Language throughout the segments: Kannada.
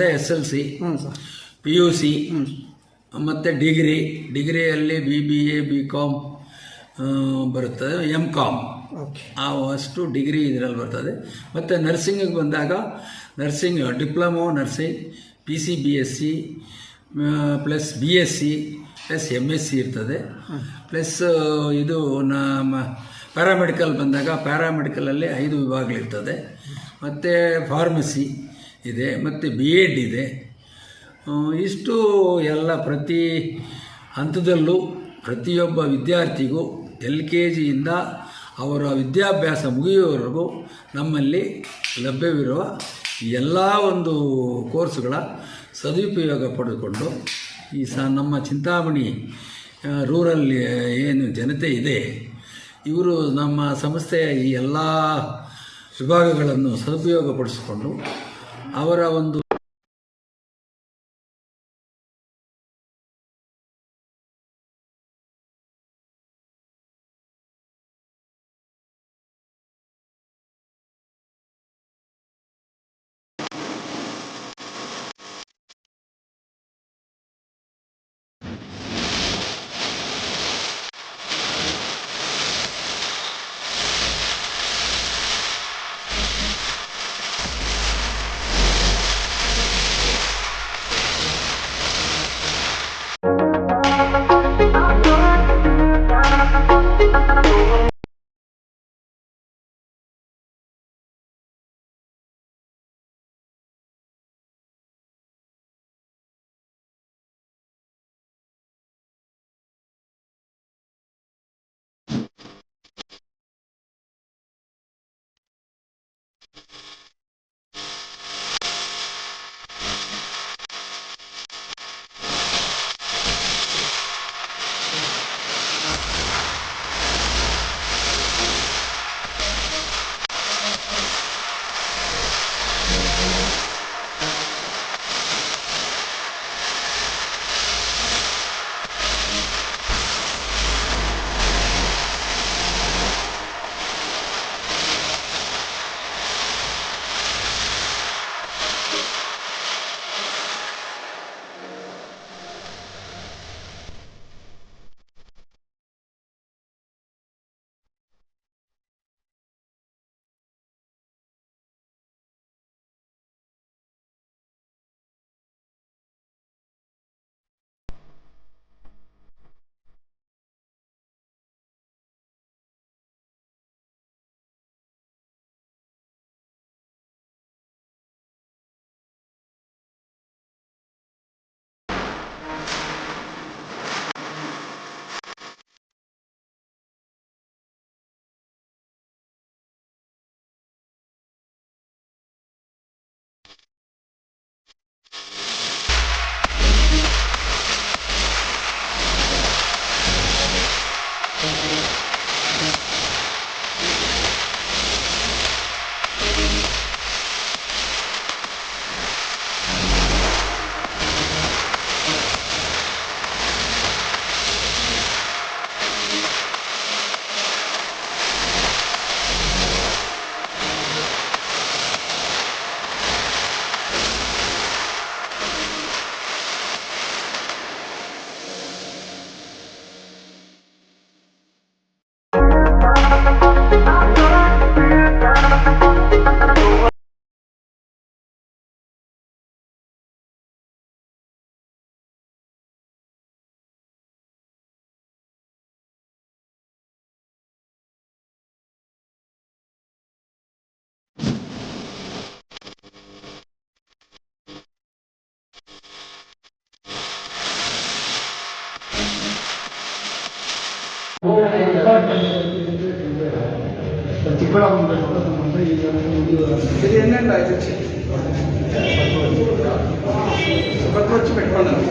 ಸಿಯಿಂದ ಎಸ್ ಎಲ್ ಸಿ ಹ್ಞೂ ಸರ್. ಪಿ ಯು ಸಿ ಮತ್ತು ಡಿಗ್ರಿ. ಡಿಗ್ರಿಯಲ್ಲಿ B B A B com ಬರುತ್ತದೆ ಎಂ ಕಾಮ್. ಆ ಅಷ್ಟು ಡಿಗ್ರಿ ಇದರಲ್ಲಿ ಬರ್ತದೆ. ಮತ್ತು ನರ್ಸಿಂಗಿಗೆ ಬಂದಾಗ nursing diploma nursing P C B S C plus B S C plus M S C ಇರ್ತದೆ. ಪ್ಲಸ್ ಇದು ನಮ್ಮ ಪ್ಯಾರಾಮೆಡಿಕಲ್ ಬಂದಾಗ ಪ್ಯಾರಾಮೆಡಿಕಲಲ್ಲಿ ಐದು ವಿಭಾಗಗಳಿರ್ತದೆ. ಮತ್ತು ಫಾರ್ಮಸಿ. ಇದೆ, ಮತ್ತು ಬಿ ಎಡ್ ಇದೆ ಇಷ್ಟು ಎಲ್ಲ ಪ್ರತಿ ಹಂತದಲ್ಲೂ ಪ್ರತಿಯೊಬ್ಬ ವಿದ್ಯಾರ್ಥಿಗೂ ಎಲ್ ಕೆ ಜಿಯಿಂದ ಅವರ ವಿದ್ಯಾಭ್ಯಾಸ ಮುಗಿಯುವವರೆಗೂ ನಮ್ಮಲ್ಲಿ ಲಭ್ಯವಿರುವ ಎಲ್ಲ ಒಂದು ಕೋರ್ಸುಗಳ ಸದುಪಯೋಗ ಪಡೆದುಕೊಂಡು ಈ ಸ ನಮ್ಮ ಚಿಂತಾಮಣಿ ರೂರಲ್ ಏನು ಜನತೆ ಇದೆ, ಇವರು ನಮ್ಮ ಸಂಸ್ಥೆಯ ಈ ಎಲ್ಲ ವಿಭಾಗಗಳನ್ನು ಸದುಪಯೋಗಪಡಿಸಿಕೊಂಡು ಅವರ ಒಂದು ఇది ఎన్నండి ఐదు వచ్చి కొత్త వచ్చి పెట్టుకున్నాను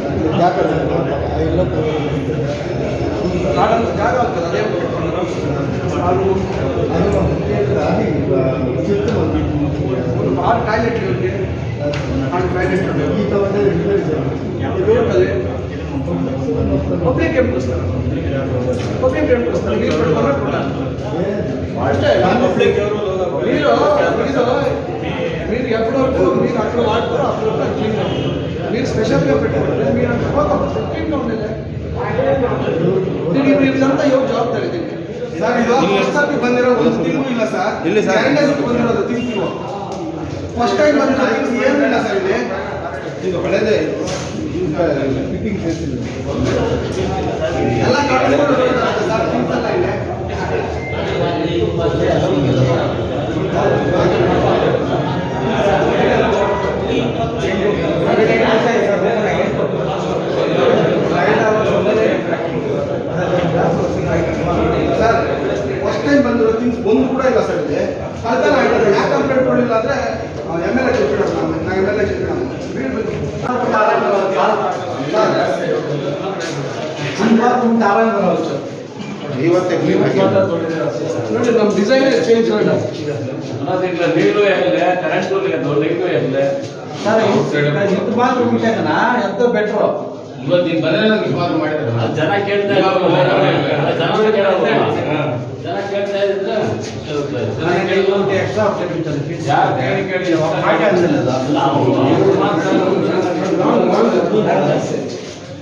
రావడానికి జాగా ఉంది కదా అదే పెట్టుకున్నారు వాళ్ళు ಒಂದು ಆರು ಟಾಯ್ಲೆಟ್ ಇವ್ರಿಗೆ ಆರು ಟಾಯ್ಲೆಟ್ ಇದು ఉంటుంది ಪಬ್ಲಿಕ್ ಏನ್ ಕೊಡಿಸ್ತಾರೆ ಪಬ್ಲಿಕ್ ಏನ್ ಕೊಡಿಸ್ತಾರೆ ನೀರು ಪಡ್ಕೊಂಡ್ರೆ ಕೊಡ್ತಾರೆ ಅಷ್ಟೇ ನೀರು ಇದು ನೀರು మీరు ఎప్పటి వరకు మీరు అక్కడ వాడతారో అప్పటి వరకు క్లీన్ మీరు స్పెషల్గా పెట్టుకుంటే మీరు అక్కడ క్లీన్గా ఉండేది దీనికి ಇದಂತ ಯಾವ ಜವಾಬ್ದಾರಿ ಇದಕ್ಕೆ ಸರ್ ಇದು ಫಸ್ಟ್ ಟೈಮ್ ಬಂದಿರೋ ಒಂದು ತಿಂಗಳು ಇಲ್ಲ ಸರ್ ಇಲ್ಲಿ ಸರ್. ಎರಡನೇ ಸತಿ ಬಂದಿರೋದು ತಿಂಗಳು ಫಸ್ಟ್ ಟೈಮ್ ಬಂದಿರೋ ತಿಂಗಳು ಏನೂ ಇಲ್ಲ ಸರ್ ಇಲ್ಲಿ ಇದು ಹಳೆದೇ ಫಿಟ್ಟಿಂಗ್ ಎಲ್ಲ ಕಟ್ಕೊಂಡು ಸರ್ ಥಿಂಗ್ಸ್ ಎಲ್ಲ ಇಲ್ಲಿ ನೋಡಿ ನಮ್ಮ ಡಿಸೈನ್ ಚೇಂಜ್ ಮಾಡಿ ಅನ್ನೋದಿಲ್ಲ ನೀರು ಕರೆಂಟ್ ಅದು ಲೈಟು ಎಲ್ಲೇ ಮಾತ್ರ ಉಂಟಾಗಣ ಎಂತ ಬೆಟ್ರು ಇವತ್ತು ನೀನು ಬರಲಿಲ್ಲ ರಿಫಾರ್ಮ್ ಮಾಡಿದ್ರೆ ಜನ ಕೇಳ್ತಾ ಜನ ಜನ ಕೇಳ್ತಾ ಇದ್ರೆ. ಜನ ಕೇಳಿಲ್ಲ ಅಂತ ಎಕ್ಸ್ಟ್ರಾ ಆಪ್ಷನ್ ಯಾರು? ಕೇಳಿ ಕೇಳಿ ಹಾಗೆ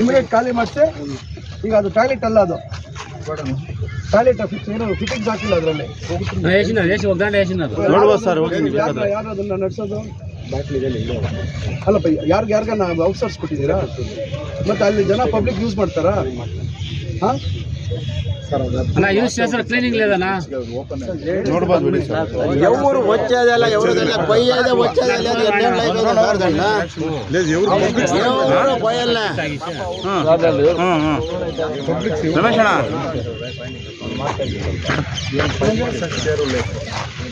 ಇಮಿಡಿಯೇಟ್ ಖಾಲಿ ಮಾಡಿಸಿ. ಈಗ ಅದು ಟಾಯ್ಲೆಟ್ ಅಲ್ಲ ಅದು. ಟಾಯ್ಲೆಟ್ ಫಿಕ್ಸ್ ಏನು ಫಿಟ್ಟಿಂಗ್ಸ್ ಹಾಕಿಲ್ಲ ಅದರಲ್ಲಿ. ನೋಡ್ಬೋದು ಸರ್, ಹೋಗಿ ನೀವು ಯಾರು ಯಾರು ಅದನ್ನ ನಡೆಸೋದು? ಅಲ್ಲಪ್ಪ ಯಾರ್ಗೆ ಯಾರ್ಗ ನಾವು ಔಟ್ಸೋರ್ಸ್ ಕೊಟ್ಟಿದ್ದೀರಾ? ಮತ್ತೆ ಅಲ್ಲಿ ಜನ ಪಬ್ಲಿಕ್ ಯೂಸ್ ಮಾಡ್ತಾರಾ? ಹಾಂ ನೋಡ್ಬೋದು ಬಿಡಿ ಸರ್ ఎవరు వచ్చేదలా ఎవరిదైనా పోయేదే వచ్చేదలే అది ఎన్నేం లేకపోతే కాదండి లేదు ఎవరు ఎవరు పోయల్లా ರಮೇಶ್ ಅಣ್ಣ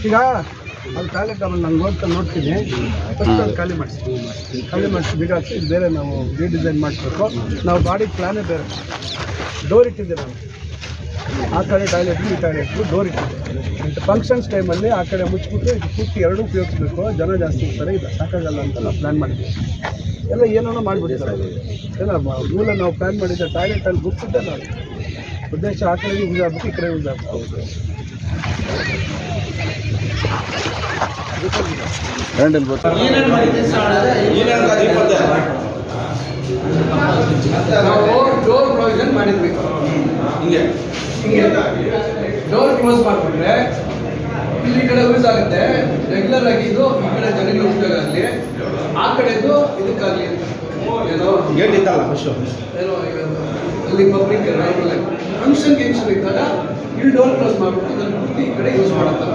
ಈಗ ಅಲ್ಲಿ ಖಾಲಿ ಆಮೇಲೆ ನಾನು ನೋಡ್ತಾ ನೋಡ್ತೀನಿ. ಫಸ್ಟ್ ಅದು ಖಾಲಿ ಮಾಡಿಸಿ. ಖಾಲಿ ಮಾಡಿಸಿ ಬೀಗ ಬೇರೆ ನಾವು ರೀಡಿಸೈನ್ ಮಾಡಿಸ್ಬೇಕು ನಾವು ಬಾಡಿ ಪ್ಲಾನೇ ಬೇರೆ. ಡೋರ್ ಇಟ್ಟಿದ್ದೆ ನಾನು. ಆ ಕಡೆ ಟಾಯ್ಲೆಟ್ ಈ ಟಾಯ್ಲೆಟ್ ಡೋರ್ ಇಟ್ಟಿದ್ದೆ. ಫಂಕ್ಷನ್ಸ್ ಟೈಮಲ್ಲಿ ಆ ಕಡೆ ಮುಚ್ಚಿಬಿಟ್ಟು ಇದು ಪೂರ್ತಿ ಎರಡೂ ಉಪಯೋಗಿಸ್ಬೇಕು. ಜನ ಜಾಸ್ತಿ ಇರ್ತಾರೆ, ಇದು ಸಾಕಾಗಲ್ಲ ಅಂತ ನಾವು ಪ್ಲ್ಯಾನ್ ಮಾಡಿದ್ವಿ. ಎಲ್ಲ ಏನೋ ಮಾಡಿಬಿಡ್ತಾರೆ ಎಲ್ಲ ಮ- ಮೂಲ ನಾವು ಪ್ಲ್ಯಾನ್ ಮಾಡಿದ್ದೆ ಟಾಯ್ಲೆಟಲ್ಲಿ ಗುರ್ತಿದ್ದೆ ನಾವು ಉದ್ದೇಶ ಆ ಕಡೆ ಯೂಸ್ ಆಗ್ಬೇಕು ಈ ಕಡೆ ಯೂಸ್ ಆಗ್ಬೇಕು ಹ್ಯಾಂಡಲ್ ಬರ್ತಾರೆ ನಾವು ಡೋರ್ ಪ್ರೊವಿಷನ್ ಮಾಡಿದ್ವಿ ಹಿಂಗೆ. ಹಿಂಗೆ. ಡೋರ್ ಕ್ಲೋಸ್ ಮಾಡಿಬಿಟ್ರೆ ಇಲ್ಲಿ ಕಡೆ ಯೂಸ್ ಆಗುತ್ತೆ. ರೆಗ್ಯುಲರ್ ಆಗಿ ಇದು ಈ ಕಡೆ ಜನ ಉಪಯೋಗ ಆಗಲಿ. ಆ ಕಡೆದು ಇದಕ್ಕಾಗಲಿ ಏನೋ ಗೇಟ್ ಇತ್ತಲ್ಲ ಫಸ್ಟು ಏನೋ ಅಲ್ಲಿ ಪಬ್ಲಿಕ್ ಫಂಕ್ಷನ್ ಗಿಂಕ್ಷನ್ ಇದ್ದಾಗ ಇಲ್ಲಿ ಡೋರ್ ಕ್ಲೋಸ್ ಮಾಡಿಬಿಟ್ಟು ಇದನ್ನು ಈ ಕಡೆ ಯೂಸ್ ಮಾಡತ್ತಲ್ಲ.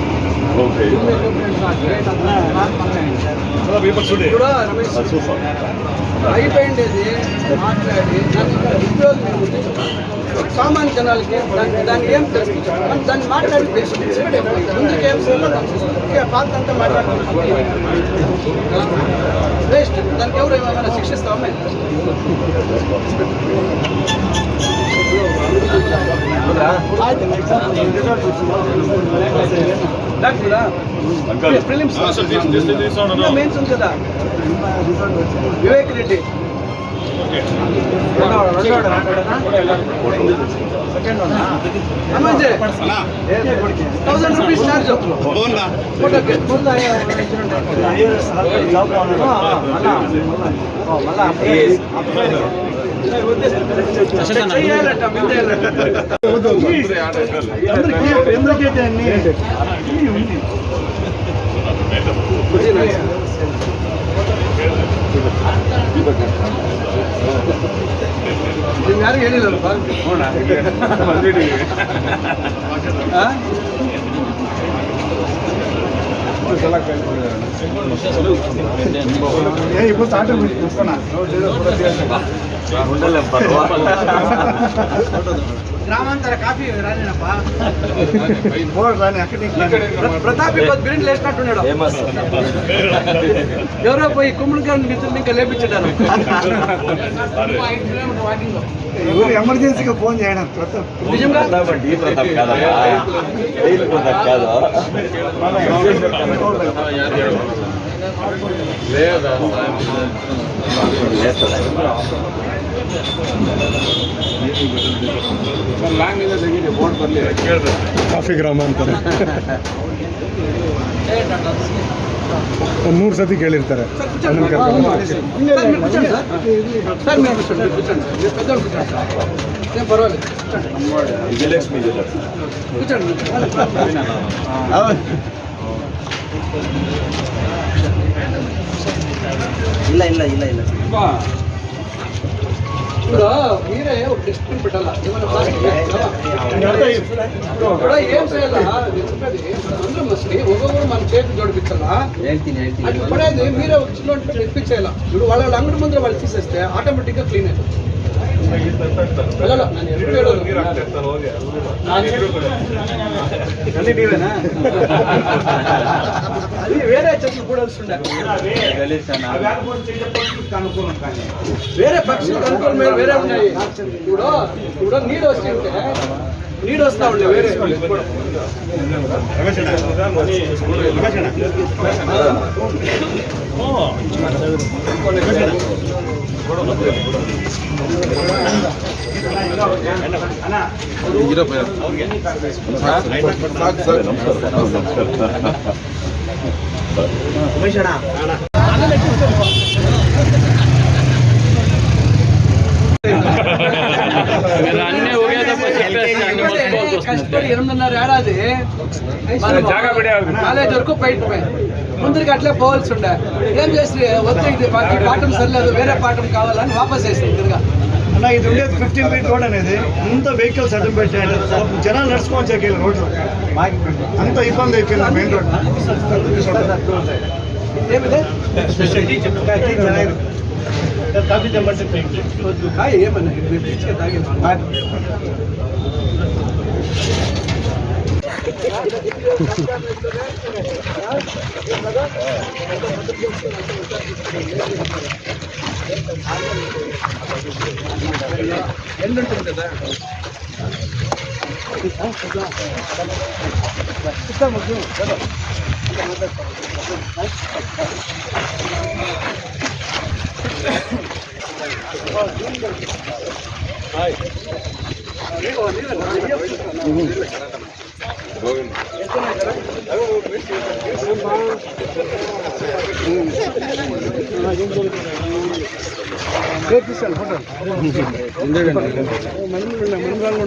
ಬಿಡು, ಏನೋ ಒಂದು ಮಾಡ್ಬೇಡಿ. కూడా రమేష్ అయిపోయిండేది మాట్లాడి నాకు ఇక్కడ ఉద్యోగం ఏముంది? సామాన్య జనాలకి దాన్ని దాన్ని ఏం తెలుసు మనం దాన్ని మాట్లాడి తెలుసు ముందుకు ఏం చేయాలో పాత అంతా మాట్లాడుతున్నాం వేస్ట్ దానికి ఎవరు ఏమైనా శిక్షిస్తామే ప్రిలిమ్స్ మెయిన్స్ ఉంది కదా Vivek Reddy అమ్మంజే thousand rupees charge ಫೋಟೋಕ್ಕೆ చెయ్యాలట ముందే ಯಾರು ಹೇಳಿಲ್ಲಪ್ಪ ಆ? గ్రామాంతర కాఫీ రాలేనప్పా ప్రతాప్ బిరిని లేచినట్టున్నాడు ఎవరో పోయి కుమ్మడికాయ మిత్రులు ఇంకా లేపించాడు ఎవరు ఎమర్జెన్సీగా ఫోన్ చేయడం ಕಾಫಿ ಗ್ರಾಮ ಅಂತಾರೆ ಒಂದು ನೂರು ಸತಿ ಕೇಳಿರ್ತಾರೆ ಅದನ್ನ ಕರ್ಕೊಂಡು ಹೋಗಿ. సార్ మీరు కూర్చోండి సార్ సార్ మీరు కూర్చోండి మీరు కూర్చోండి మీరు పెద్దవాళ్ళు కూర్చోండి సార్ ఏం పర్వాలేదు కూర్చోండి కూర్చోండి ಇಲ್ಲ ಇಲ್ಲ ಇಲ್ಲ ಇಲ್ಲ ఇప్పుడు మీరే ఒక డస్ట్బిన్ పెట్టాలా ఏమైనా ప్లాస్టిక్ ఇప్పుడు ఏం చేయాలా నేను చెప్పేది అందరం మనిషి ఒక్కొక్కరు మన చేతి జోడిపించాలా ಹೇಳ್ತೀನಿ ಹೇಳ್ತೀನಿ అట్లా పడేది మీరే ఒక చిన్న తెప్పించేయాలా ఇప్పుడు వాళ్ళ వాళ్ళ అంగడి ముందర వాళ్ళు తీసేస్తే ఆటోమేటిక్గా క్లీన్ అవుతుంది వెళ్ళాలా నేను ఎప్పుడు ಹೇಳೋದು. అది వేరే చెట్లు కూడా వస్తుండే వేరే పక్షులకు అనుకూలమైన వేరే ఉన్నాయి ఇప్పుడు ఇప్పుడు నీడు వస్తుంటే నీడు వస్తా ఉండే వేరే కష్టపడి ఎనిమిదిన్నర ఏడాది కాలేజ్ వరకు బయట పోయి ముందరికి అట్లే పోవాల్సి ఉండే ఏం చేసి వద్దు ఇది పాఠం సరిలేదు వేరే పాఠం కావాలని వాపస్ వేసింది తిరగా అన్న ఇది ఉండేది ఫిఫ్టీన్ ఫీట్ రోడ్ అనేది. అంత వెహికల్స్ అడ్డం పెట్టాడు జనాలు నడుచుకోవచ్చు వెళ్ళి రోడ్డు అంత ఇబ్బంది అయిపోయింది మెయిన్ రోడ్ ఏమన్నా ఇది నేను పిచ్చిగా తాగాను. ఎండ ఉంటుంది కదా చేపిస్తాను ఫోటో మనుమలు మనుమరాలు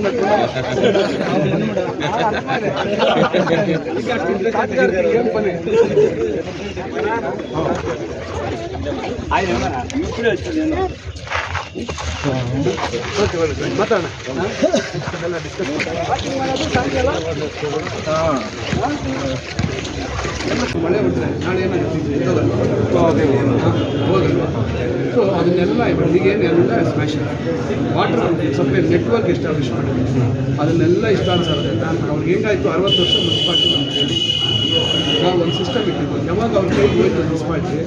ಮಳೆ ಬಿಟ್ಟರೆ ನಾಳೆ ಸೊ ಅದನ್ನೆಲ್ಲ ಈಗೇನೆಲ್ಲ special water supply network establish ಮಾಡಿದ್ವಿ ಅದನ್ನೆಲ್ಲ ಇಷ್ಟ ಅನ್ಸಲ್ಲ ಅವ್ರಿಗೆ ಹೆಂಗಾಯ್ತು ಅರವತ್ತು ವರ್ಷ ಮುನ್ಸಿಪಾಲ್ಟಿ ಅಂತ ಹೇಳಿ ನಾವು ಒಂದು ಸಿಸ್ಟಮ್ ಇಟ್ಟಿದ್ದು. ಯಾವಾಗ ಅವ್ರು ಕೈ ಹೋಯ್ತು ಮಾಡಿದ್ರೆ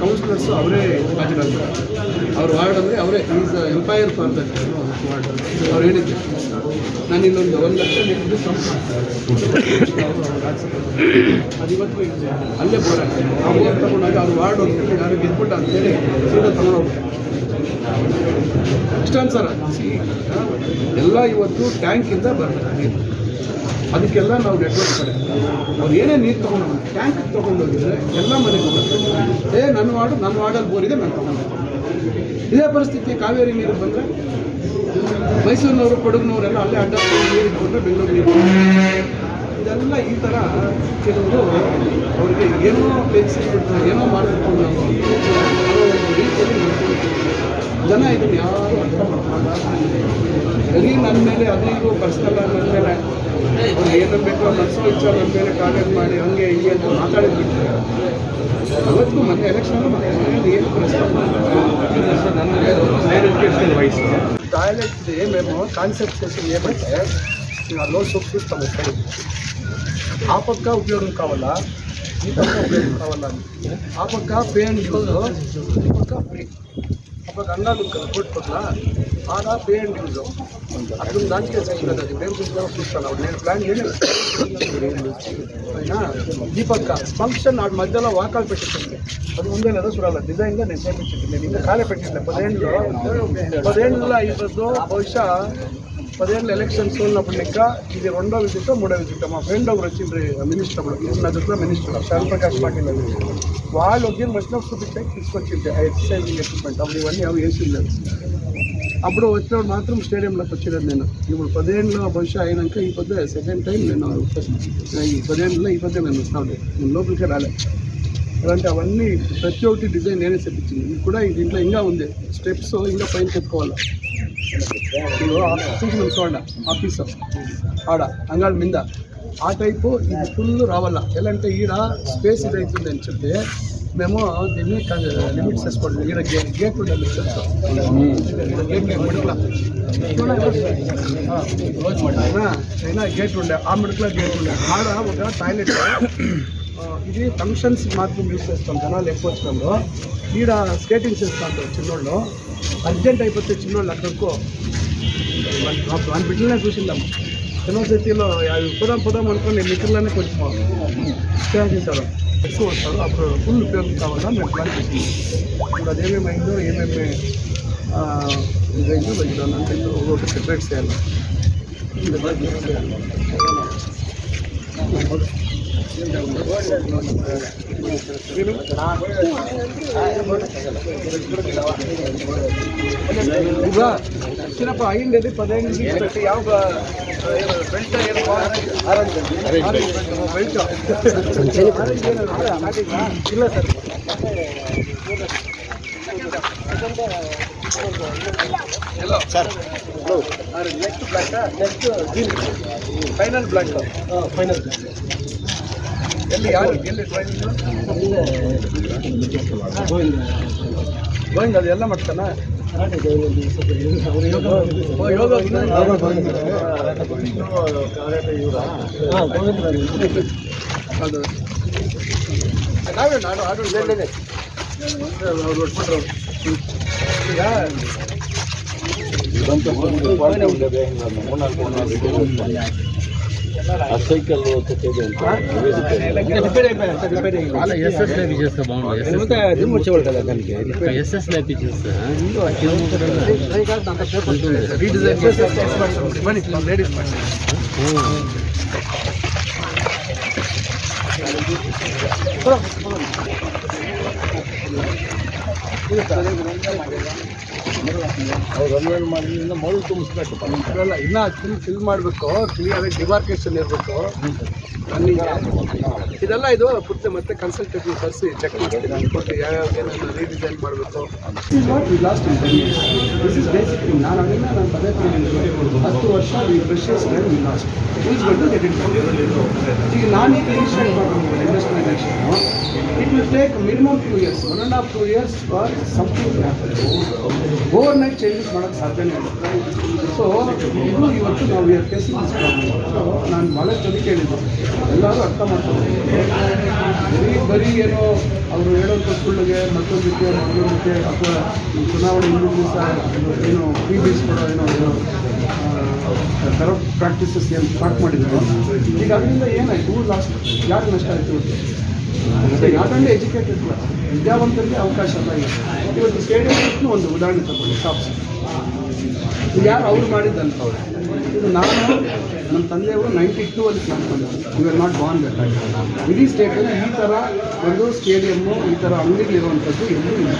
ಕೌನ್ಸಿಲರ್ಸ್ ಅವರೇ ಹಾಜರಾಗ್ತಾರೆ ಅವ್ರ ವಾರ್ಡ್ ಅಂದರೆ ಅವರೇ is umpire for that ward ಅವ್ರು ಹೇಳಿದ್ದೆ ನಾನು ಇನ್ನೊಂದು ಒಂದು ಲಕ್ಷ ನೆಟ್ಟಿದ್ದು ಅದು ಇವತ್ತು ಅಲ್ಲೇ ಬೋರ್ ಆಗ್ತದೆ. ನಾವು ಬೋರ್ ತಗೊಂಡಾಗ ಅವ್ರು ವಾರ್ಡ್ ಹೋಗ್ತಾರೆ ಯಾರು ಗೆದ್ಬಿಟ್ಟು ಅಂತೇಳಿ ಸೀದಾ ತಗೊಂಡು ಹೋಗ್ತಾರೆ ಇಷ್ಟಾನುಸಾರ ಸರ್ ಎಲ್ಲ ಇವತ್ತು ಟ್ಯಾಂಕಿಂದ ಬರ್ತದೆ ನೀರು ಅದಕ್ಕೆಲ್ಲ ನಾವು ನೆಟ್ವರ್ಕ್ ಕಡೆ ಅವ್ರು ಏನೇ ನೀರು ತೊಗೊಂಡು ಟ್ಯಾಂಕ್ ತೊಗೊಂಡೋಗಿದ್ರೆ ಎಲ್ಲ ಮನೆಗೆ ಹೋಗುತ್ತೆ. ಏ, ನನ್ನ ವಾರ್ಡು, ನನ್ನ ವಾರ್ಡಲ್ಲಿ ಬೋರಿದೆ, ನಾನು ತೊಗೊಂಡೆ. ಇದೇ ಪರಿಸ್ಥಿತಿ ಕಾವೇರಿ ನೀರು ಬಂದರೆ ಮೈಸೂರಿನವರು, ಕೊಡಗಿನವರೆಲ್ಲ ಅಲ್ಲೇ ಅಡ್ಡ ನೀರು ಇಟ್ಕೊಂಡ್ರೆ ಬೆಂಗಳೂರು ನೀರು ಇದೆಲ್ಲ ಈ ಥರ ಕೆಲವರು ಅವರಿಗೆ ಏನೋ ಪ್ಲೇಸ್ ಏನೋ ಮಾಡಬೇಕು ಅನ್ನೋ ಜನ ಇದನ್ನು ಯಾರು ಅರ್ಥ ಬರೀ ನನ್ನ ಮೇಲೆ ಅದರಿಗೂ ಪರ್ಸ್ನಲ್ ಆಗಿ ನನ್ನ ಮೇಲೆ ಏನು ಬೇಕೋ ನರ್ಸೋ ವಿಚಾರ ನನ್ನ ಮೇಲೆ ಕಾಮೆಂಟ್ ಮಾಡಿ, ಹಂಗೆ ಹಿಂಗೆ ಅಂತ ಮಾತಾಡಿದ್ ಬಿಡ್ತಾರೆ ಅವತ್ತು ಮತ್ತೆ ಎಲೆಕ್ಷನ್ ಮತ್ತೆ ಏನು ಪ್ರಶ್ನೆ ವಯಸ್ಸು ಟಾಯ್ಲೆಟ್ ಏಮೇಮೋ ಕಾನ್ಸೆಪ್ಟೇಷನ್ ಏಮಂటే ನಾವು ಲೋನ್ ಸೂಕ್ಷ್ಮಿಸ್ತಾವೆ ಆ ಪಕ್ಕ ಉಪಯೋಗಕ್ಕಾವಲ್ಲ ಅವೆಲ್ಲ ಆ ಪಕ್ಕ ಪೇ ಅಂಡ್ ಯೂಸ್ ಈ ಫ್ರೀ ಆ ಪಕ್ಕ ಅಣ್ಣ ಕೊಟ್ಬಿಟ್ಲ ಆಗ ಪೇ ಅಂಡ್ ಯೂಸ್ ಅದನ್ನ ದಾಂಟ್ ಕೆಲಸ ಇರೋದು ಬೇರೆ ಕೂರ್ತಾನೆ ಅವ್ರು ನೇನು ಪ್ಲ್ಯಾನ್ ಏನು ಈ ಪಕ್ಕ ಫಂಕ್ಷನ್ ಆಡ್ ಮಧ್ಯಾಹ್ನ ವಾಕಾಲ್ ಪೆಟ್ಟಿರ್ತೀನಿ ಅದು ಮುಂದೆ ಅದ ಸುರಲ್ಲ ಡಿಸೈನ್ದ ನೆಸೆ ಬಿಟ್ಟಿರ್ತೀನಿ ಈಗ ಕಾಲೇ ಪೆಟ್ಟಿರ್ತೀನಿ ಪದಿನೆಂಟು ಪದಿನೆಂಟು ಇದ್ದದ್ದು ಬಹುಶಃ చేపించింది పదేళ్ళు ఎలక్షన్స్ ఉన్నప్పుడు ఇంకా ఇది రెండో విజిట్ మూడో విజిట్. మా ఫ్రెండ్ ఒకరు వచ్చిండ్రి మినిస్టర్ అప్పుడు నా దగ్గర మినిస్టర్ శ్యామ్ ప్రకాష్ పాటిల్ అని వాళ్ళు ఒక వచ్చినప్పుడు చూపించాక తీసుకొచ్చింది. ఆ ఎక్సర్సైజింగ్ ఎక్విప్మెంట్ అప్పుడు ఇవన్నీ అవి వేసింది అప్పుడు వచ్చినప్పుడు మాత్రం స్టేడియంలోకి వచ్చేది నేను. ఇప్పుడు పదేళ్ళలో బహుశా అయినాక ఈ పొద్దు సెకండ్ టైం నేను ఫస్ట్ ఈ పదేళ్ళలో ఈ పొద్దు నేను వస్తాను నేను లోపలికే రాలేదు అలాంటి అవన్నీ ప్రతి ఒక్కటి డిజైన్ నేనే చెప్పించింది. ఇది కూడా దీంట్లో ఇంకా ఉంది. స్టెప్స్ ఇంకా పైన చెప్పుకోవాలి ఇదిగో ఆఫీస్ చూడండి ఆఫీస్ ఆడ అంగాళ్ళ మీద. ఆ టైపు ఇది ఫుల్ రావాలా? ఎలా అంటే ఈడ స్పేస్ ఇది అవుతుంది అని చెప్పి మేము దీన్ని లిమిట్స్ వేసుకోండి ఈడ గేట్ గేట్ ఉండాలి గేట్ మిడకల. అయినా గేట్ ఉండే. ఆ మిడకల గేట్ ఉండే. ఆడ ఒక టాయిలెట్ ఇది ఫంక్షన్స్ మాత్రం యూస్ చేస్తాం జనాలు ఎక్కువ వచ్చినప్పుడు ఈడ స్కేటింగ్ చేస్తాడు చిన్నోళ్ళు. అర్జెంట్ అయిపోతే చిన్నోళ్ళు అక్కడికో. వాని బిడ్డలనే చూసిందాము యూనివర్సిటీలో అవి పోదాం పోదాం అనుకుని మిత్రులనే కొంచెం స్టే చేశారు. ఎక్కువ వస్తారు. అప్పుడు ఫుల్ ఉపయోగం కావాలా? మేము ప్లాన్ చేసింది ఇప్పుడు అదేమేమైందో ఏమేమి ఇదైందో అంటే ఒకటి సెపరేట్ చేయాలి. ಏನಪ್ಪ ಐದು ಪದಹೈದು ಯಾವ ಬೆಲ್ಟ್ ಇಲ್ಲ sir sir next block next final block final block Govinda ಅದು ಎಲ್ಲ ಮಾಡ್ತಾನ ಅದು ನಾವೇ ನಾನು ಆಡೋ ಇಲ್ಲ ಈಗ ಮೂರ್ನಾಲ್ಕು ಮೂರ್ನಾಲ್ಕು అసైకల్ అలా ఎస్ఎస్ లైఫ్ చేస్తే బాగుంటుంది ಅವ್ರು ಅನ್ವೇಲ್ ಮಾಡಿದ್ರಿಂದ ಮರಳು ತುಂಬಿಸ್ಬೇಕು ಇಲ್ಲ ಇನ್ನೂ ಫಿಲ್ ಫಿಲ್ ಮಾಡಬೇಕು ಕ್ಲಿಯರ್ ಡಿಮಾರ್ಕೇಶನ್ ಇರಬೇಕು ಇದೆಲ್ಲ ಇದು ಪುತ್ತೆ ಮತ್ತೆ ಕನ್ಸಲ್ಟೇಟಿವ್ ಕರೆಸಿ ಚೆಕ್ ಮಾಡ್ತೀನಿ ಅನ್ಕೊಂಡು ಯಾವ್ಯಾವ ಏನಾದ್ರು ರೀಡಿಸೈನ್ ಮಾಡಬೇಕು. ಲಾಸ್ಟ್ ದಿಸ್ ಇಸ್ ನಾನು ಅದನ್ನು ನಾನು ಪದೇ ಹತ್ತು ವರ್ಷ ಈ freshers we last is get it ಈಗ ನಾನೀಗ initiate investment it take minimum two years one and half two years for ಸಂಪೂರ್ಣ ನೈಟ್ ಚೇಂಜಸ್ ಮಾಡೋಕ್ಕೆ ಸಾಧ್ಯನೇ ಇಲ್ಲ. ಸೊ ಇದು ಇವತ್ತು ನಾವು ಇವ್ರ ಕೇಸ್ ಸೊ ನಾನು ಭಾಳ ಚಲಿ ಕೇಳಿದ್ದು ಎಲ್ಲರೂ ಅರ್ಥ ಮಾಡ್ತಾರೆ ಬರೀ ಬರೀ ಏನೋ ಅವರು ಹೇಳೋಂಥ ಸುಳ್ಳಿಗೆ ಮತ್ತೊಂದಕ್ಕೆ ಮತ್ತೊಂದಕ್ಕೆ ಅಥವಾ ಚುನಾವಣೆ ಇನ್ನೂ ದಿವಸ ಏನೋ ಫ್ರೀ ಬೀಸ್ ಕೊಡೋ ಏನೋ ಏನೋ ಕರಪ್ಟ್ ಪ್ರಾಕ್ಟೀಸಸ್ ಏನು ಸ್ಟಾರ್ಟ್ ಮಾಡಿದ್ರು ಈಗ ಅದರಿಂದ ಏನಾಯಿತು? ಲಾಸ್ಟ್ ಯಾರು ನಷ್ಟ ಆಯಿತು? ಯಾಕಂದರೆ ಎಜುಕೇಟೆಡ್ ಕ್ಲಾಸ್ ವಿದ್ಯಾವಂತರಿಗೆ ಅವಕಾಶ ಇವತ್ತು ಸ್ಟೇಡಿಯಂ ಒಂದು ಉದಾಹರಣೆ ತಗೊಂಡು ಶಾಪ್ಸ್ ಯಾರು ಅವ್ರು ಮಾಡಿದ್ದಂಥವ್ರು ಇದು ನಾನು ನಮ್ಮ ತಂದೆಯವರು ನೈಂಟಿ ಟೂ ಅಲ್ಲಿ you are not born that ಇಡೀ ಸ್ಟೇಟಲ್ಲಿ ಈ ಥರ ಒಂದು ಸ್ಟೇಡಿಯಮ್ಮು ಈ ಥರ ಅಂಗಡಿಗಳಿರುವಂಥದ್ದು ಎಲ್ಲೂ ಇಲ್ಲ.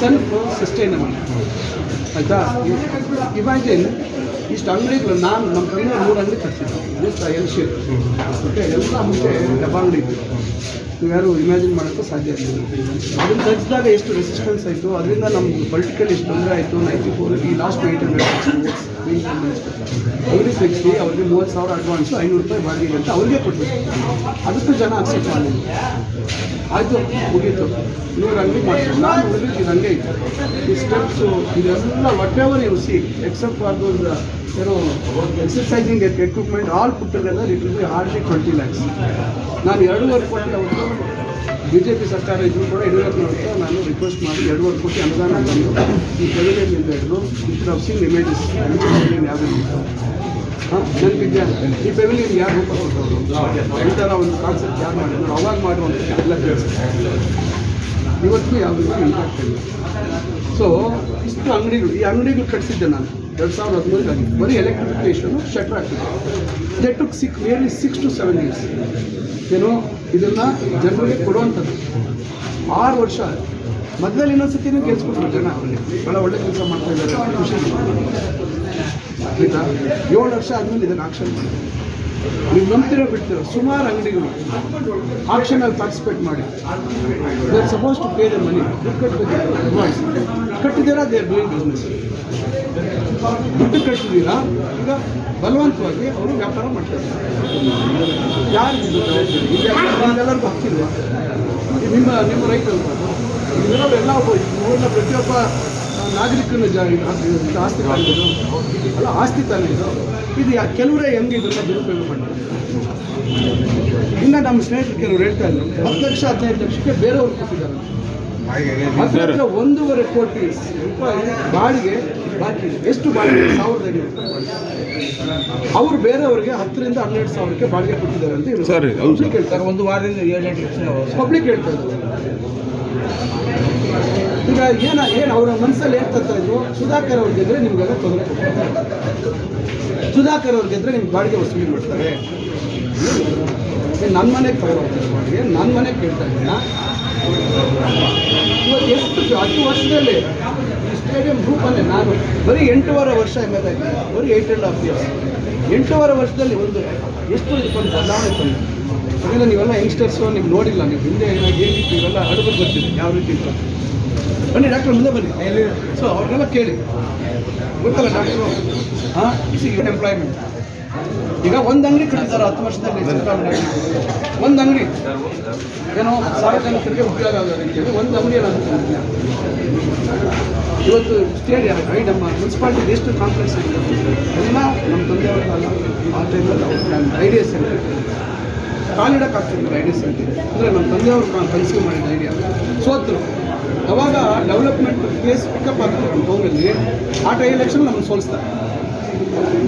ಸೆಲ್ಫ್ ಸಸ್ಟೈನಬಲ್ ಆಯಿತಾ? ಇಮ್ಯಾಜಿನ್ ಇಷ್ಟು ಅಂಗಡಿಗಳು, ನಾನು ನಮ್ಮ ತಂದೆ ಮೂರು ಅಂಗಡಿ ಕಟ್ಟಿದ್ದೆ. ಎಲ್ ಶೇಪ್ ಓಕೆ ಎಲ್ಲ ಮುಂಚೆ ಡಬ್ಬ ಅಂಗಡಿ ನೀವು ಯಾರು ಇಮ್ಯಾಜಿನ್ ಮಾಡೋಕ್ಕೂ ಸಾಧ್ಯ ಇಲ್ಲ. ಅದನ್ನು ತಗ್ಸಿದಾಗ ಎಷ್ಟು ರೆಸಿಸ್ಟೆನ್ಸ್ ಆಯಿತು? ಅದರಿಂದ ನಮ್ಗೆ ಪೊಲಿಟಿಕಲ್ ಎಷ್ಟು ತೊಂದರೆ ಆಯಿತು? ನೈಂಟಿ ಈ ಲಾಸ್ಟ್ ಏಯ್ಟ್ ಹಂಡ್ರೆಡ್ ಅವ್ರಿಗೆ ತೆಗಿಸಿ ಅವ್ರಿಗೆ ಮೂವತ್ತು ಸಾವಿರ ಅಡ್ವಾನ್ಸು ಐನೂರು ರೂಪಾಯಿ ಬಾಡಿಗೆ ಅಂತ ಅವ್ರಿಗೆ ಕೊಟ್ಟು ಅದಕ್ಕೂ ಜನ ಅಕ್ಸೆಪ್ಟ್ ಮಾಡಿದ್ರು. ಆಯಿತು, ಮುಗೀತು. ನೂರು ಹಂಗೆ ಮಾಡ್ತೀವಿ ನಾನು ಹುಡುಗಕ್ಕೆ ಇದು ಹಂಗೆ ಇತ್ತು ಈ ಸ್ಟೆಪ್ಸು ಇದೆಲ್ಲ whatever you see except for those ಏನೋ exercising equipment altogether it will be hardly twenty lakhs ನಾನು ಎರಡೂವರೆ ಕೋಟಿ ಅವರು ಬಿ ಜೆ ಪಿ ಸರ್ಕಾರ ಇದ್ರು ಕೂಡ ಯಡಿಯೂರಪ್ಪನವ್ರಿಗೆ ನಾನು ರಿಕ್ವೆಸ್ಟ್ ಮಾಡಿ ಎರಡೂವರೆ ಕೋಟಿ ಅನುದಾನ ತಂದು ಈ ಹೇಳಿದ್ರು ಹಿಡಿದು ಇಷ್ಟು ಸಿಂಗ್ ಇಮೇಜಸ್ ಯಾವ್ದು ಹಾಂ ನೆನಪಿದ್ಯಾ ಈ ಪೆವಿಲಿಯನ್ ಯಾರು ರೂಪ ಕೊಟ್ಟವರು ಈ ಥರ ಒಂದು ಕಾನ್ಸೆಪ್ಟ್ ಯಾರು ಮಾಡಿದ್ರು, ಅವಾಗ ಮಾಡುವಂಥ ಎಲ್ಲ ಕೇಳಿಸ್ತಾರೆ ಇವತ್ತಿಗೂ ಯಾವುದೂ ಇಂಪ್ಯಾಕ್ಟ್ ಇಲ್ಲ. ಸೊ ಇಷ್ಟು ಅಂಗಡಿಗಳು, ಈ ಅಂಗಡಿಗಳು ಕಟ್ಟಿಸಿದ್ದೆ ನಾನು. ಎರಡು ಸಾವಿರದ ಹದಿಮೂರರಲ್ಲಿ ಬರೀ ಎಲೆಕ್ಟ್ರಿಫಿಕೇಷನು ಶಟರ್ ಆಗ್ತಿತ್ತು they took six nearly six to seven years ಏನು? ಇದನ್ನು ಜನರಿಗೆ ಕೊಡುವಂಥದ್ದು. ಆರು ವರ್ಷ ಮದ್ವೆಲಿ ಇನ್ನೊಂದು ಸತಿನೂ ಗೆಲ್ಸ್ಬಿಟ್ರು ಜನ. ಭಾಳ ಒಳ್ಳೆ ಕೆಲಸ ಮಾಡ್ತಾ ಇದ್ದಾರೆ. ಖುಷಿ. ಆಯ್ತಾ? ಏಳು ವರ್ಷ ಆದಮೇಲೆ ಇದನ್ನು ಆಕ್ಷನ್ ನೀವು ನಂಬ್ತಿರೋ ಬಿಡ್ತಿರೋ. ಸುಮಾರು ಅಂಗಡಿಗಳು ಆಕ್ಷನಲ್ಲಿ ಪಾರ್ಟಿಸಿಪೇಟ್ ಮಾಡಿ. Suppose to pay the money ಕಟ್ಟಬೇಕು ಕಟ್ಟಿದ್ದೀರಾ? ದೇ ಆರ್ ಡೂಯಿಂಗ್ ಬಿಸ್ನೆಸ್ ದುಡ್ಡು ಕಟ್ಟಿದ್ದೀರಾ? ಈಗ ಬಲವಂತವಾಗಿ ಅವರು ವ್ಯಾಪಾರ ಮಾಡ್ತಾರೆ. ಯಾರು ನಿಮ್ಗೆಲ್ಲರಿಗೂ ಹಕ್ಕಿಲ್ವಾ ಇದು ನಿಮ್ಮ ನಿಮ್ಮ ರೈತರು ಒಬ್ಬ ಊರಿನ ಪ್ರತಿಯೊಬ್ಬ ನಾಗರಿಕನ ಜಾ ಇದು ಇದು ಆಸ್ತಿ ಇದು. ಅಲ್ಲ, ಆಸ್ತಿ ತಾನೇ ಇದು. ಕೆಲವರೇ ಹೆಂಗೆ ಇದನ್ನ ದುರುಪಯೋಗ ಮಾಡ್ತಾರೆ? ಇನ್ನು ನಮ್ಮ ಸ್ನೇಹಿತರು ಕೆಲವರು ಹೇಳ್ತಾ ಇದ್ದಾರೆ ಹತ್ತು ಲಕ್ಷ, ಹದಿನೈದು ಲಕ್ಷಕ್ಕೆ ಬೇರೆಯವ್ರು ಕೊಟ್ಟಿದ್ದಾರೆ ಒಂದೂವರೆ ಕೋಟಿ ರೂಪಾಯಿ ಬಾಡಿಗೆ ಬಾಕಿ ಎಷ್ಟು ಬಾಡಿಗೆ? ಸಾವಿರದ ಐನೂರು. ಅವ್ರು ಬೇರೆಯವ್ರಿಗೆ ಹತ್ತರಿಂದ ಹನ್ನೆರಡು ಸಾವಿರಕ್ಕೆ ಬಾಡಿಗೆ ಕೊಟ್ಟಿದ್ದಾರೆ ಅಂತ ಇವರು ಸರಿ, ಹೌದು. ಸರ್. ಕೇಳ್ತಾರೆ ಒಂದು ವಾರದಿಂದ ಏಳೆಂಟು ಲಕ್ಷ ಪಬ್ಲಿಕ್ ಹೇಳ್ತಾ ಇದ್ದಾರೆ. ಈಗ ಏನ ಏನು ಅವರ ಮನಸ್ಸಲ್ಲಿ ಏನು ತರ್ತಾ ಇದ್ರು? ಸುಧಾಕರ್ ಅವ್ರು ಗೆದ್ರೆ ನಿಮಗೆಲ್ಲ ತೊಂದರೆ ಕೊಡ್ತಾರೆ. ಸುಧಾಕರ್ ಅವ್ರಿಗೆ ಗೆದ್ರೆ ನಿಮ್ಗೆ ಬಾಡಿಗೆ ವಸೂಲಿ ಮಾಡ್ತಾರೆ. ನನ್ನ ಮನೆಗೆ ತಗೊಳ್ತಾರೆ ಬಾಡಿಗೆ ನನ್ನ ಮನೆಗೆ ಕೇಳ್ತಾ ಇದ್ದೀನ ಇವತ್ತು ಎಷ್ಟು ಹತ್ತು ವರ್ಷದಲ್ಲಿ ಈ ಸ್ಟೇಡಿಯಂ ಗ್ರೂಪಲ್ಲೇ ನಾನು ಬರೀ ಎಂಟೂವರೆ ವರ್ಷ ಎಂಬುದಾಗಿ ಬರೀ ಏಟ್ ಆ್ಯಂಡ್ ಹಾಫ್ ಇಯರ್ಸ್ ಎಂಟೂವರೆ ವರ್ಷದಲ್ಲಿ ಒಂದು ಎಷ್ಟು ಒಂದು ಬದಲಾವಣೆ ತಂದು ಅದೆಲ್ಲ ನೀವೆಲ್ಲ ಯಂಗ್ಸ್ಟರ್ಸು ನೀವು ನೋಡಿಲ್ಲ, ನೀವು ಹಿಂದೆ ಏನಿತ್ತು ಇವೆಲ್ಲ ಅಡುಗೆ ಬರ್ತಿದೆ ಯಾವ ರೀತಿ ಇತ್ತು ಬನ್ನಿ ಡಾಕ್ಟರ್ ಮುಂದೆ ಬನ್ನಿ. ಸೊ ಅವ್ರನ್ನೆಲ್ಲ ಕೇಳಿ. ಗೊತ್ತಲ್ಲ ಡಾಕ್ಟ್ರು ಹಾಂ ಎಂಪ್ಲಾಯ್ಮೆಂಟ್ ಈಗ ಒಂದು ಅಂಗಡಿ ಕಟ್ಟಿದ್ದಾರೆ ಹತ್ತು ವರ್ಷದಲ್ಲಿ ಒಂದು ಅಂಗಡಿ. ಏನೋ ಸಾರ್ವಜನಿಕರಿಗೆ ಉಪಯೋಗ ಆಗೋ ರೀತಿಯಲ್ಲಿ ಒಂದು ಅಂಗಡಿ ಅಂತ ಇವತ್ತು ಸ್ಟೇಡಿಯಂ ಐ ನಮ್ಮ ಮುನ್ಸಿಪಾಲ್ಟಿ ಎಷ್ಟು ಕಾಂಪ್ಲೆಕ್ಸ್ ಆಗಿದೆ ಎಲ್ಲ ನಮ್ಮ ತಂದೆ ಕಾಲ ಆ ಟೈಮಲ್ಲಿ ಅವ್ರ ಐಡಿಯಾಸ್ ಇದೆ. ಕಾಲಿಡಕ್ಕಾಗ್ತಿದ್ರು ಐಡಿಯಾಸ್ ಅಂತ ಅಂದರೆ ನಮ್ಮ ತಂದೆಯವರು ಕನ್ಸ್ಯೂಮ್ ಮಾಡಿದ ಐಡಿಯಾ ಸೋತರು. ಅವಾಗ ಡೆವಲಪ್ಮೆಂಟ್ ಪ್ಲೇಸ್ ಪಿಕಪ್ ಆಗ್ತಾರೆ ನಮ್ಮ ಟೌನಲ್ಲಿ ಆ ಟೈ ಎಲೆಕ್ಷನ್ ನಮ್ಗೆ ಸೋಲಿಸ್ತಾರೆ.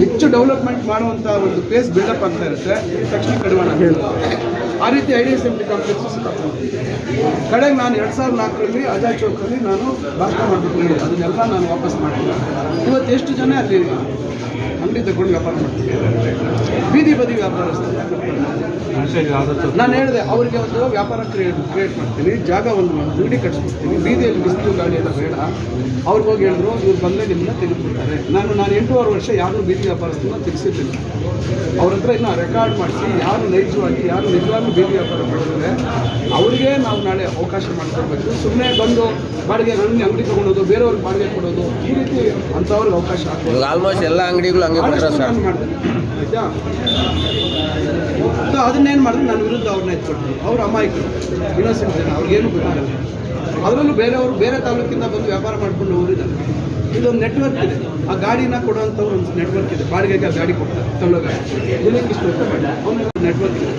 ಹೆಚ್ಚು ಡೆವಲಪ್ಮೆಂಟ್ ಮಾಡುವಂಥ ಒಂದು ಪ್ಲೇಸ್ ಬಿಲ್ಡಪ್ ಆಗ್ತಾ ಇರುತ್ತೆ. ತಕ್ಷಣ ಕಡಿವಾಣ. ಆ ರೀತಿ ಐಡಿಯಾ ಟಿ ಕಾಂಪ್ಲೆಕ್ಸ್ ಕಡೆಗೆ ನಾನು ಎರಡು ಸಾವಿರದ ನಾಲ್ಕರಲ್ಲಿ ಅಜಾ ಚೌಕಲ್ಲಿ ನಾನು ಭಾಷಣ ಮಾಡಬೇಕು ಅದನ್ನೆಲ್ಲ ನಾನು ವಾಪಸ್ ಮಾಡ್ತೀನಿ. ಇವತ್ತು ಎಷ್ಟು ಜನ ಅಲ್ಲಿ ಅಂಗಡಿ ತಗೊಂಡು ವ್ಯಾಪಾರ ಮಾಡ್ತೀನಿ ಬೀದಿ ಬದಿ ವ್ಯಾಪಾರಸ್ಥರು. ನಾನು ಹೇಳಿದೆ, ಅವರಿಗೆ ಒಂದು ವ್ಯಾಪಾರ ಕ್ರಿಯೇಟ್ ಕ್ರಿಯೇಟ್ ಮಾಡ್ತೀನಿ. ಜಾಗ ಒಂದು ಅಂಗಡಿ ಕಟ್ಸ್ಕೊಡ್ತೀನಿ ಬೀದಿಯಲ್ಲಿ ಬಿಸಿಲು, ಗಾಳಿ ಎಲ್ಲ ಬೇಡ. ಅವ್ರಿಗೆ ಹೋಗಿ ಹೇಳಿದ್ರು, ಇವ್ರು ಬಂದರೆ ನಿಮ್ಮನ್ನ ತೆಗೆದುಬಿಡ್ತಾರೆ. ನಾನು ನಾನು ಎಂಟೂವರೆ ವರ್ಷ ಯಾರು ಬೀದಿ ವ್ಯಾಪಾರಸ್ಥರನ್ನ ತೆಗೆಸಿರ್ಲಿಲ್ಲ. ಅವ್ರ ಹತ್ರ ಇನ್ನೂ ರೆಕಾರ್ಡ್ ಮಾಡಿಸಿ ಯಾರು ನೈಜವಾಗಿ ಯಾರು ನಿಜವಾಗ್ಲೂ ಬೀದಿ ವ್ಯಾಪಾರ ಮಾಡಿದ್ರೆ ಅವರಿಗೆ ನಾವು ನಾಳೆ ಅವಕಾಶ ಮಾಡಿಕೊಡ್ಬೇಕು ಸುಮ್ಮನೆ ಬಂದು ಬಾಡಿಗೆ ನನ್ನ ಅಂಗಡಿ ತೊಗೊಳೋದು ಬೇರೆಯವ್ರಿಗೆ ಬಾಡಿಗೆ ಕೊಡೋದು ಈ ರೀತಿ ಅಂಥವ್ರಿಗೆ ಅವಕಾಶ ಆಗ್ತದೆ ಆಲ್ಮೋಸ್ಟ್ ಎಲ್ಲ ಅಂಗಡಿಗಳು ಹಂಗೆ ಮಾಡಿದೆ ಆಯ್ತಾ? ಸೊ ಅದನ್ನೇನು ಮಾಡಿದ್ರು ನನ್ನ ವಿರುದ್ಧ ಅವ್ರನ್ನ ಎತ್ಕೊಟ್ಟು ಅವ್ರ ಅಮಾಯಕರು. ಇನ್ನೋಸೆಂಟ್ ಜನ ಅವ್ರಿಗೇನು ಗೊತ್ತಾಗಲ್ಲ ಅದರಲ್ಲೂ ಬೇರೆಯವರು ಬೇರೆ ತಾಲೂಕಿಂದ ಬಂದು ವ್ಯಾಪಾರ ಮಾಡ್ಕೊಂಡು ಇದೊಂದು ನೆಟ್ವರ್ಕ್ ಇದೆ. ಆ ಗಾಡಿನ ಕೊಡುವಂತ ಒಂದು ನೆಟ್ವರ್ಕ್ ಇದೆ. ಬಾಡಿಗೆಗೆ ಆ ಗಾಡಿ ಕೊಡ್ತಾರೆ. ತಳ್ಳೋ ಗಾಡಿ. ದಿನಕ್ಕೆ ಇಷ್ಟು ಅಂತ ನೆಟ್ವರ್ಕ್ ಇದೆ.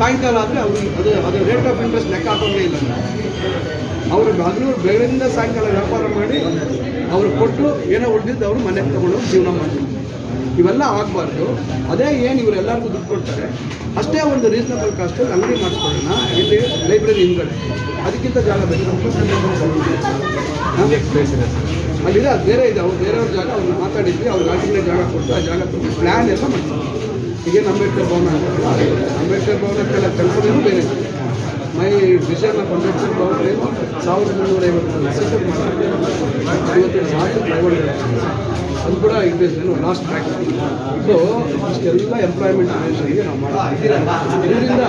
ಸಾಯಂಕಾಲ ಆದರೆ ಅವರು ಅದು ಅದು ರೇಟ್ ಆಫ್ ಇಂಟ್ರೆಸ್ಟ್ ಲೆಕ್ಕ ಹಾಕೋಂಗೇ ಇಲ್ಲ. ಅವರು ಹಗಲು ಬೆಳಗಿನಿಂದ ಸಾಯಂಕಾಲ ವ್ಯಾಪಾರ ಮಾಡಿ ಅವ್ರು ಕೊಟ್ಟು ಏನೋ ಉಳಿದಿದ್ದು ಅವರು ಮನೆಗೆ ತಗೊಂಡು ಜೀವನ ಮಾಡ್ತಾರೆ. ಇವೆಲ್ಲ ಆಗಬಾರ್ದು. ಅದೇ ಏನು ಇವರು ಎಲ್ಲರಿಗೂ ದುಡ್ಡು ಕೊಡ್ತಾರೆ. ಅಷ್ಟೇ ಒಂದು ರೀಸನಬಲ್ ಕಾಸ್ಟಲ್ಲಿ ಅಂಗಡಿ ಮಾಡಿಸ್ಕೊಳ್ಳೋಣ. ಇಲ್ಲಿ ಲೈಬ್ರರಿ ಹಿಂದ್ಗಡೆ. ಅದಕ್ಕಿಂತ ಜಾಗ ಬೇಕು ಅಲ್ಲಿದೆ, ಅದು ಬೇರೆ ಇದೆ, ಅವ್ರು ಬೇರೆಯವ್ರ ಜಾಗ ಅವ್ರು ಮಾತಾಡಿದ್ವಿ, ಅವ್ರು ಆಲ್ಟರ್ನೇಟ್ ಜಾಗ ಕೊಟ್ಟು ಆ ಜಾಗ ಕೊಟ್ಟು ಪ್ಲ್ಯಾನ್ ಎಲ್ಲ ಮಾಡ್ತೀವಿ ಈಗೇನು ಅಂಬೇಡ್ಕರ್ ಭವನ ಅಂಬೇಡ್ಕರ್ ಭವನಕ್ಕೆಲ್ಲ ಕಲ್ಪನೆಯೂ ಬೇರೆ ಇದೆ. ಮೈ ಆಫ್ ಅಂಬೇಡ್ಕರ್ ಭವನ ಏನು? ಸಾವಿರದ ಮುನ್ನೂರ ಐವತ್ತು ಮಾಡ್ತಾರೆ ಸಾವಿರ ಸಾಕು ಅದು ಕೂಡ ಇಟ್ ಏನು ಲಾಸ್ಟ್ ಟ್ರ್ಯಾಕ್ ಸೊ ಇಷ್ಟೆಲ್ಲ ಎಂಪ್ಲಾಯ್ಮೆಂಟ್ ರಿಲೇಷನ್ಗೆ ನಾವು ಮಾಡೋದು. ಇದರಿಂದ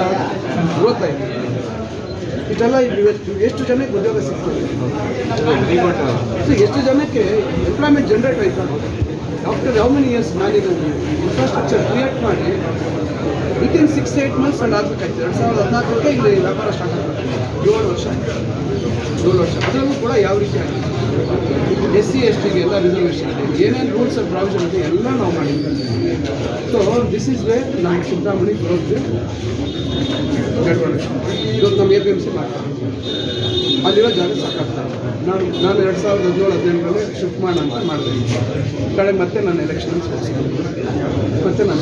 ಗ್ರೋತ್ ಇದೆಲ್ಲ ಇವತ್ತು ಎಷ್ಟು ಜನಕ್ಕೆ ಉದ್ಯೋಗ ಸಿಗ್ತದೆ? ಎಷ್ಟು ಜನಕ್ಕೆ ಎಂಪ್ಲಾಯ್ಮೆಂಟ್ ಜನರೇಟ್ ಆಯ್ತು? ಆಫ್ಟರ್ ಹೌ ಮೆನಿ ಇಯರ್ಸ್ ನಾನೀಗ ಇನ್ಫ್ರಾಸ್ಟ್ರಕ್ಚರ್ ಕ್ರಿಯೇಟ್ ಮಾಡಿ ವಿತಿನ್ ಸಿಕ್ಸ್ ಏಯ್ಟ್ ಮಂತ್ಸ್ ಅಲ್ಲಿ ಆಗಬೇಕಾಯ್ತು. ಎರಡು ಸಾವಿರದ ಹದಿನಾಲ್ಕಕ್ಕೆ ಇಲ್ಲಿ ವ್ಯಾಪಾರ ಸ್ಟಾರ್ಟ್ ಆಗುತ್ತೆ. ಏಳು ವರ್ಷ. ಏಳು ವರ್ಷ. ಅದರಲ್ಲೂ ಕೂಡ ಯಾವ ರೀತಿ ಆಗಿದೆ? ಎಸ್ ಸಿ ಎಸ್ ಟಿಗೆ ಎಲ್ಲ ರಿಸರ್ವೇಷನ್ ಇದೆ. ಏನೇನು ರೂಲ್ಸ್ ಆ್ಯಂಡ್ ಪ್ರಾವಿಷನ್ ಇದೆ, ಎಲ್ಲ ನಾವು ಮಾಡಿದ್ದೀವಿ. ಸೊ ದಿಸ್ ಈಸ್ ವೇ ನಮ್ಮ ಚಿಂತಾಮಣಿ ಬರೋದು. ಇವತ್ತು ನಮ್ಮ ಎ ಪಿ ಎಂ ಸಿ ಮಾಡ್ತಾರೆ ಅಲ್ಲಿರೋ ಜಾಗ ಸಾಕಾಗ್ತಾರೆ. ನಾನು ನಾನು ಎರಡು ಸಾವಿರದ ಹದಿನೇಳು, ಹದಿನೆಂಟರಲ್ಲಿ ಶಿಫ್ಟ್ ಮಾಡೋಣ ಅಂತ ಮಾಡಿದೆ. ಕಡೆ ಮತ್ತೆ ನಾನು ಎಲೆಕ್ಷನ್ ಮತ್ತೆ ನಾನು